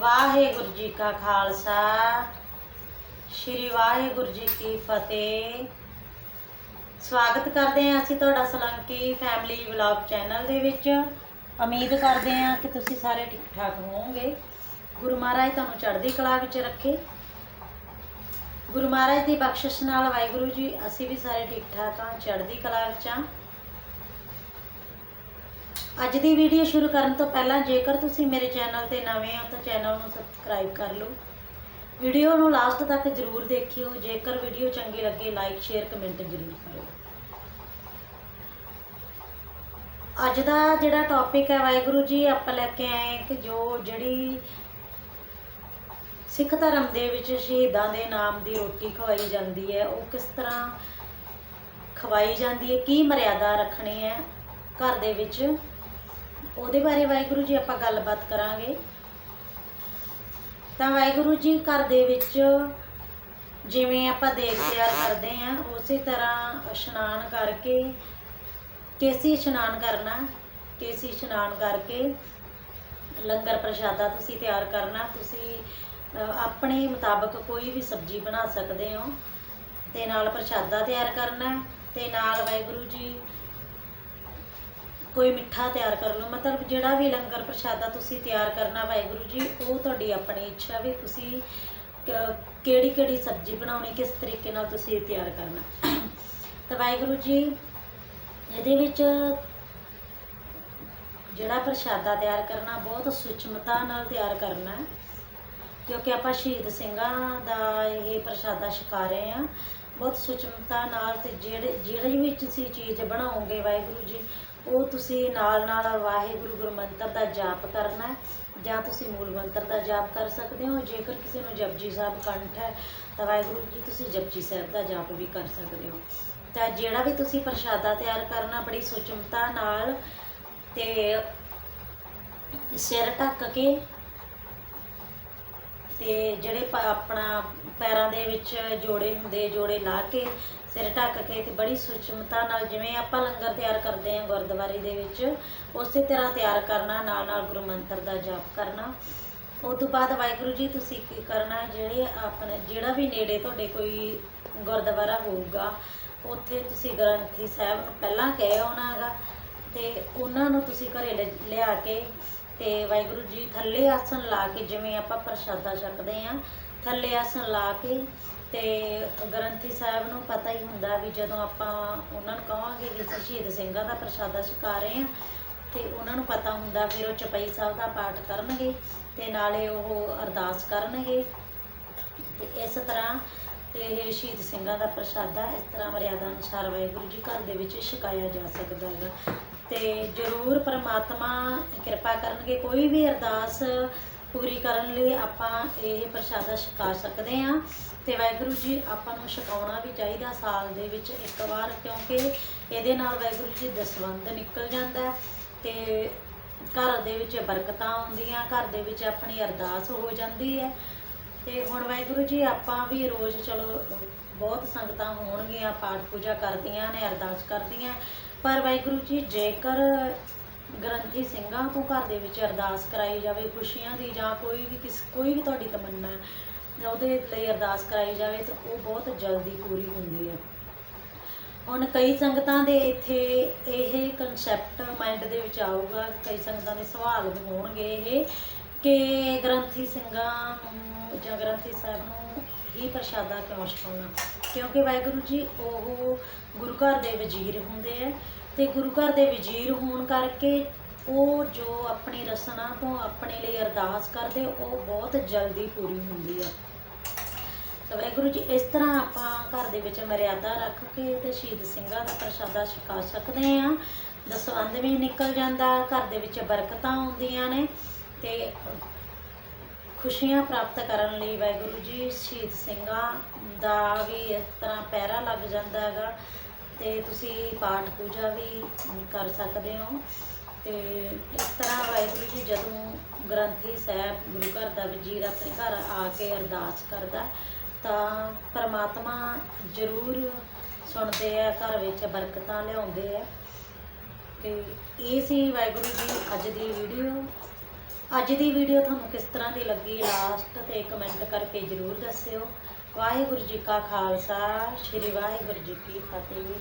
ਵਾਹਿਗੁਰੂ ਜੀ ਕਾ ਖਾਲਸਾ। ਸ੍ਰੀ ਵਾਹਿਗੁਰੂ ਜੀ ਕੀ ਫਤਿਹ। ਸਵਾਗਤ ਕਰਦੇ ਹਾਂ ਅਸੀਂ ਤੁਹਾਡਾ ਸਲੰਕੀ ਫੈਮਿਲੀ ਵਲੌਗ ਚੈਨਲ ਦੇ ਵਿੱਚ। ਉਮੀਦ ਕਰਦੇ ਹਾਂ ਕਿ ਤੁਸੀਂ ਸਾਰੇ ਠੀਕ ਠਾਕ ਹੋਵੋਗੇ। ਗੁਰੂ ਮਹਾਰਾਜ ਤੁਹਾਨੂੰ ਚੜ੍ਹਦੀ ਕਲਾ ਵਿੱਚ ਰੱਖੇ। ਗੁਰੂ ਮਹਾਰਾਜ ਦੀ ਬਖਸ਼ਿਸ਼ ਨਾਲ ਵਾਹਿਗੁਰੂ ਜੀ, ਅਸੀਂ ਵੀ ਸਾਰੇ ਠੀਕ ਠਾਕ ਹਾਂ, ਚੜ੍ਹਦੀ ਕਲਾ ਵਿੱਚ ਹਾਂ। ਅੱਜ ਦੀ ਵੀਡੀਓ ਸ਼ੁਰੂ ਕਰਨ ਤੋਂ ਪਹਿਲਾਂ ਜੇਕਰ ਤੁਸੀਂ ਮੇਰੇ ਚੈਨਲ ਤੇ ਨਵੇਂ ਹੋ ਤਾਂ ਚੈਨਲ ਨੂੰ ਸਬਸਕ੍ਰਾਈਬ ਕਰ ਲਓ। ਵੀਡੀਓ ਨੂੰ ਲਾਸਟ ਤੱਕ ਜਰੂਰ ਦੇਖਿਓ। ਜੇਕਰ ਵੀਡੀਓ ਚੰਗੀ ਲੱਗੇ ਲਾਈਕ ਸ਼ੇਅਰ ਕਮੈਂਟ ਜਰੂਰ ਕਰੋ ਅੱਜ ਦਾ ਜਿਹੜਾ ਟੌਪਿਕ ਹੈ ਵਾਹਿਗੁਰੂ ਜੀ, ਆਪਾਂ ਲੈ ਕੇ ਆਏ ਕਿ ਜੋ ਜਿਹੜੀ ਸਿੱਖ ਧਰਮ ਦੇ ਵਿੱਚ ਸ਼ਹੀਦਾਂ ਦੇ ਨਾਮ ਦੀ ਰੋਟੀ ਖਵਾਈ ਜਾਂਦੀ ਹੈ, ਉਹ ਕਿਸ ਤਰ੍ਹਾਂ ਖਵਾਈ ਜਾਂਦੀ ਹੈ, ਕੀ ਮਰਿਆਦਾ ਰੱਖਣੀ ਹੈ, ਘਰ ਦੇ ਵਿੱਚ ਉਹਦੇ ਬਾਰੇ ਵਾਹਿਗੁਰੂ ਜੀ ਆਪਾਂ ਗੱਲਬਾਤ ਕਰਾਂਗੇ। ਤਾਂ ਵਾਹਿਗੁਰੂ ਜੀ ਘਰ ਦੇ ਵਿੱਚ ਜਿਵੇਂ ਆਪਾਂ ਦੇਗ ਤਿਆਰ ਕਰਦੇ ਆਂ ਉਸੇ ਤਰ੍ਹਾਂ ਇਸ਼ਨਾਨ ਕਰਕੇ, ਕੇਸੀ ਇਸ਼ਨਾਨ ਕਰਨਾ, ਕੇਸੀ ਇਸ਼ਨਾਨ ਕਰਕੇ ਲੰਗਰ ਪ੍ਰਸ਼ਾਦਾ ਤੁਸੀਂ ਤਿਆਰ ਕਰਨਾ, ਤੁਸੀਂ ਆਪਣੇ ਮੁਤਾਬਕ ਕੋਈ ਵੀ ਸਬਜ਼ੀ ਬਣਾ ਸਕਦੇ ਹੋ। ਤੇ ਨਾਲ ਪ੍ਰਸ਼ਾਦਾ ਤਿਆਰ ਕਰਨਾ ਹੈ ਤੇ ਨਾਲ ਵਾਹਿਗੁਰੂ ਜੀ ਕੋਈ ਮਿੱਠਾ ਤਿਆਰ ਕਰ ਲਓ ਮਤਲਬ ਜਿਹੜਾ ਵੀ ਲੰਗਰ ਪ੍ਰਸ਼ਾਦਾ ਤੁਸੀਂ ਤਿਆਰ ਕਰਨਾ ਵਾਹਿਗੁਰੂ ਜੀ, ਉਹ ਤੁਹਾਡੀ ਆਪਣੀ ਇੱਛਾ ਵੀ ਤੁਸੀਂ ਕਿਹੜੀ ਕਿਹੜੀ ਸਬਜ਼ੀ ਬਣਾਉਣੀ, ਕਿਸ ਤਰੀਕੇ ਨਾਲ ਤੁਸੀਂ ਇਹ ਤਿਆਰ ਕਰਨਾ। ਤਾਂ ਵਾਹਿਗੁਰੂ ਜੀ, ਇਹਦੇ ਵਿੱਚ ਜਿਹੜਾ ਪ੍ਰਸ਼ਾਦਾ ਤਿਆਰ ਕਰਨਾ, ਬਹੁਤ ਸੂਚਮਤਾ ਨਾਲ ਤਿਆਰ ਕਰਨਾ ਹੈ, ਕਿਉਂਕਿ ਆਪਾਂ ਸ਼ਹੀਦ ਸਿੰਘਾਂ ਦਾ ਇਹ ਪ੍ਰਸ਼ਾਦਾ ਛਕਾ ਰਹੇ ਹਾਂ। ਬਹੁਤ ਸੂਚਮਤਾ ਨਾਲ ਤੇ ਜਿਹੜੇ, ਜਿਹੜੀ ਵੀ ਤੁਸੀਂ ਚੀਜ਼ ਬਣਾਓਗੇ ਵਾਹਿਗੁਰੂ ਜੀ ਉਹ ਤੁਸੀਂ ਨਾਲ ਨਾਲ ਵਾਹਿਗੁਰੂ ਗੁਰੂ ਮੰਤਰ ਦਾ ਜਾਪ ਕਰਨਾ ਹੈ, ਜਾਂ ਤੁਸੀਂ ਮੂਲ ਮੰਤਰ ਦਾ ਜਾਪ ਕਰ ਸਕਦੇ ਹੋ, ਜੇਕਰ ਕਿਸੇ ਨੂੰ ਜਪਜੀ ਸਾਹਿਬ ਕੰਠ ਹੈ, ਤਾਂ ਵਾਹਿਗੁਰੂ ਜੀ ਤੁਸੀਂ ਜਪਜੀ ਸਾਹਿਬ ਦਾ ਜਾਪ ਵੀ ਕਰ ਸਕਦੇ ਹੋ। ਤਾਂ ਜਿਹੜਾ ਵੀ ਤੁਸੀਂ ਪ੍ਰਸ਼ਾਦਾ ਤਿਆਰ ਕਰਨਾ, ਬੜੀ ਸੁਚਮਤਾ ਨਾਲ ਤੇ ਸਿਰ ਢੱਕ ਕੇ ਤੇ ਜਿਹੜੇ ਪ- ਆਪਣਾ ਪੈਰਾਂ ਦੇ ਵਿੱਚ ਜੋੜੇ ਹੁੰਦੇ, ਜੋੜੇ ਲਾ ਕੇ ਸਿਰ ਢੱਕ ਕੇ ਤੇ ਬੜੀ ਸੁਚਮਤਾ ਨਾਲ ਜਿਵੇਂ ਆਪਾਂ ਲੰਗਰ ਤਿਆਰ ਕਰਦੇ ਹਾਂ ਗੁਰਦੁਆਰੇ ਦੇ ਵਿੱਚ, ਉਸੇ ਤਰ੍ਹਾਂ ਤਿਆਰ ਕਰਨਾ, ਨਾਲ ਨਾਲ ਗੁਰੂ ਮੰਤਰ ਦਾ ਜਾਪ ਕਰਨਾ। ਉਸ ਤੋਂ ਬਾਅਦ ਵਾਹਿਗੁਰੂ ਜੀ, ਤੁਸੀਂ ਕੀ ਕਰਨਾ, ਜਿਹੜੇ ਆਪਣੇ, ਜਿਹੜਾ ਵੀ ਨੇੜੇ ਤੁਹਾਡੇ ਕੋਈ ਗੁਰਦੁਆਰਾ ਹੋਊਗਾ, ਉੱਥੇ ਤੁਸੀਂ ਗ੍ਰੰਥੀ ਸਾਹਿਬ ਨੂੰ ਪਹਿਲਾਂ ਕਹਿ ਆਉਣਾ ਹੈਗਾ ਤੇ ਉਹਨਾਂ ਨੂੰ ਤੁਸੀਂ ਘਰੇ ਲਿ- ਲਿਆ ਕੇ ਤੇ ਵਾਹਿਗੁਰੂ ਜੀ ਥੱਲੇ ਆਸਣ ਲਾ ਕੇ ਜਿਵੇਂ ਆਪਾਂ ਪ੍ਰਸ਼ਾਦਾ ਛਕਦੇ ਆ, ਥੱਲੇ ਆਸਣ ਲਾ ਕੇ ਤੇ ਗ੍ਰੰਥੀ ਸਾਹਿਬ ਨੂੰ ਪਤਾ ਹੀ ਹੁੰਦਾ ਵੀ ਜਦੋਂ ਆਪਾਂ ਉਹਨਾਂ ਨੂੰ ਕਹਾਂਗੇ ਵੀ ਅਸੀਂ ਸ਼ਹੀਦ ਸਿੰਘਾਂ ਦਾ ਪ੍ਰਸ਼ਾਦਾ ਛਕਾ ਰਹੇ ਆ, ਤੇ ਉਹਨਾਂ ਨੂੰ ਪਤਾ ਹੁੰਦਾ ਫਿਰ ਉਹ ਚਪਈ ਸਾਹਿਬ ਦਾ ਪਾਠ ਕਰਨਗੇ ਤੇ ਨਾਲੇ ਉਹ ਅਰਦਾਸ ਕਰਨਗੇ। ਤੇ ਇਸ ਤਰ੍ਹਾਂ ਤੇ ਇਹ ਸ਼ਹੀਦ ਸਿੰਘਾਂ ਦਾ ਪ੍ਰਸ਼ਾਦਾ ਇਸ ਤਰ੍ਹਾਂ ਮਰਿਆਦਾ ਅਨੁਸਾਰ ਵਾਹਿਗੁਰੂ ਜੀ ਘਰ ਦੇ ਵਿੱਚ ਛਕਾਇਆ ਜਾ ਸਕਦਾ ਹੈ ਤੇ ਜ਼ਰੂਰ ਪਰਮਾਤਮਾ ਕਿਰਪਾ ਕਰਨਗੇ, ਕੋਈ ਵੀ ਅਰਦਾਸ ਪੂਰੀ ਕਰਨ ਲਈ ਆਪਾਂ ਇਹ ਪ੍ਰਸ਼ਾਦਾ ਛਕਾ ਸਕਦੇ ਹਾਂ ਤੇ ਵਾਹਿਗੁਰੂ ਜੀ ਆਪਾਂ ਨੂੰ ਛਕਾਉਣਾ ਵੀ ਚਾਹੀਦਾ ਸਾਲ ਦੇ ਵਿੱਚ ਇੱਕ ਵਾਰ, ਕਿਉਂਕਿ ਇਹਦੇ ਨਾਲ ਵਾਹਿਗੁਰੂ ਜੀ ਦਸਵੰਧ ਨਿਕਲ ਜਾਂਦਾ ਹੈ ਤੇ ਘਰ ਦੇ ਵਿੱਚ ਬਰਕਤਾਂ ਆਉਂਦੀਆਂ, ਘਰ ਦੇ ਵਿੱਚ ਆਪਣੀ ਅਰਦਾਸ ਹੋ ਜਾਂਦੀ ਹੈ। ਤੇ ਹੁਣ ਵਾਹਿਗੁਰੂ ਜੀ ਆਪਾਂ ਵੀ ਰੋਜ਼ ਚਲੋ ਬਹੁਤ ਸੰਗਤਾਂ ਹੋਣਗੀਆਂ, ਪਾਠ ਪੂਜਾ ਕਰਦੀਆਂ ਨੇ, ਅਰਦਾਸ ਕਰਦੀਆਂ। ਪਰ ਵਾਹਿਗੁਰੂ ਜੀ, ਜੇਕਰ ਗ੍ਰੰਥੀ ਸਿੰਘਾਂ ਤੋਂ ਘਰ ਦੇ ਵਿੱਚ ਅਰਦਾਸ ਕਰਾਈ ਜਾਵੇ, ਖੁਸ਼ੀਆਂ ਦੀ ਜਾਂ ਕੋਈ ਵੀ ਕਿਸ, ਕੋਈ ਵੀ ਤੁਹਾਡੀ ਤਮੰਨਾ ਉਹਦੇ ਲਈ ਅਰਦਾਸ ਕਰਾਈ ਜਾਵੇ, ਤਾਂ ਉਹ ਬਹੁਤ ਜਲਦੀ ਪੂਰੀ ਹੁੰਦੀ ਹੈ। ਹੁਣ ਕਈ ਸੰਗਤਾਂ ਦੇ ਇੱਥੇ ਇਹ ਕਨਸੈਪਟ ਮਾਈਂਡ ਦੇ ਵਿੱਚ ਆਊਗਾ, ਕਈ ਸੰਗਤਾਂ ਦੇ ਸਵਾਲ ਵੀ ਹੋਣਗੇ ਇਹ। ਕਿ ਗ੍ਰੰਥੀ ਸਿੰਘਾਂ ਨੂੰ ਜਾਂ ਗ੍ਰੰਥੀ ਸਾਹਿਬ ਨੂੰ ਹੀ ਪ੍ਰਸ਼ਾਦਾ ਕਿਉਂ ਛਕਾਉਣਾ? ਕਿਉਂਕਿ ਵਾਹਿਗੁਰੂ ਜੀ, ਉਹ ਗੁਰੂ ਘਰ ਦੇ ਵਜ਼ੀਰ ਹੁੰਦੇ ਆ ਤੇ ਗੁਰੂ ਘਰ ਦੇ ਵਜ਼ੀਰ ਹੋਣ ਕਰਕੇ ਉਹ ਜੋ ਆਪਣੀ ਰਸਨਾ ਤੋਂ ਆਪਣੇ ਲਈ ਅਰਦਾਸ ਕਰਦੇ, ਉਹ ਬਹੁਤ ਜਲਦੀ ਪੂਰੀ ਹੁੰਦੀ ਆ। ਤਾਂ ਵਾਹਿਗੁਰੂ ਜੀ, ਇਸ ਤਰ੍ਹਾਂ ਆਪਾਂ ਘਰ ਦੇ ਵਿੱਚ ਮਰਿਆਦਾ ਰੱਖ ਕੇ ਤੇ ਸ਼ਹੀਦ ਸਿੰਘਾਂ ਦਾ ਪ੍ਰਸ਼ਾਦਾ ਛਕਾ ਸਕਦੇ ਆ। ਦਸਵੰਧ ਵੀ ਨਿਕਲ ਜਾਂਦਾ, ਘਰ ਦੇ ਵਿੱਚ ਬਰਕਤਾਂ ਆਉਂਦੀਆਂ ਨੇ। ਤੇ ਖੁਸ਼ੀਆਂ ਪ੍ਰਾਪਤ ਕਰਨ ਲਈ ਵਾਹਿਗੁਰੂ ਜੀ ਸ਼ਹੀਦ ਸਿੰਘਾਂ ਦਾ ਵੀ ਇਸ ਤਰ੍ਹਾਂ ਪਹਿਰਾ ਲੱਗ ਜਾਂਦਾ ਹੈਗਾ ਤੇ ਤੁਸੀਂ ਪਾਠ ਪੂਜਾ ਵੀ ਕਰ ਸਕਦੇ ਹੋ ਤੇ ਇਸ ਤਰ੍ਹਾਂ ਵਾਹਿਗੁਰੂ ਜੀ ਜਦੋਂ ਗ੍ਰੰਥੀ ਸਾਹਿਬ ਗੁਰੂ ਘਰ ਦਾ ਵਜ਼ੀਰ ਆਪਣੇ ਘਰ ਆ ਕੇ ਅਰਦਾਸ ਕਰਦਾ ਤਾਂ ਪਰਮਾਤਮਾ ਜ਼ਰੂਰ ਸੁਣਦੇ ਆ, ਘਰ ਵਿੱਚ ਬਰਕਤਾਂ ਲਿਆਉਂਦੇ ਆ। ਤੇ ਇਹ ਸੀ ਵਾਹਿਗੁਰੂ ਜੀ ਅੱਜ ਦੀ ਵੀਡੀਓ ਅੱਜ ਦੀ ਵੀਡੀਓ ਤੁਹਾਨੂੰ ਕਿਸ ਤਰ੍ਹਾਂ ਦੀ ਲੱਗੀ? ਲਾਸਟ ਤੇ ਕਮੈਂਟ ਕਰਕੇ ਜਰੂਰ ਦੱਸਿਓ। ਵਾਹਿਗੁਰੂ ਜੀ ਕਾ ਖਾਲਸਾ, ਸ੍ਰੀ ਵਾਹਿਗੁਰੂ ਜੀ ਕੀ ਫਤਿਹ।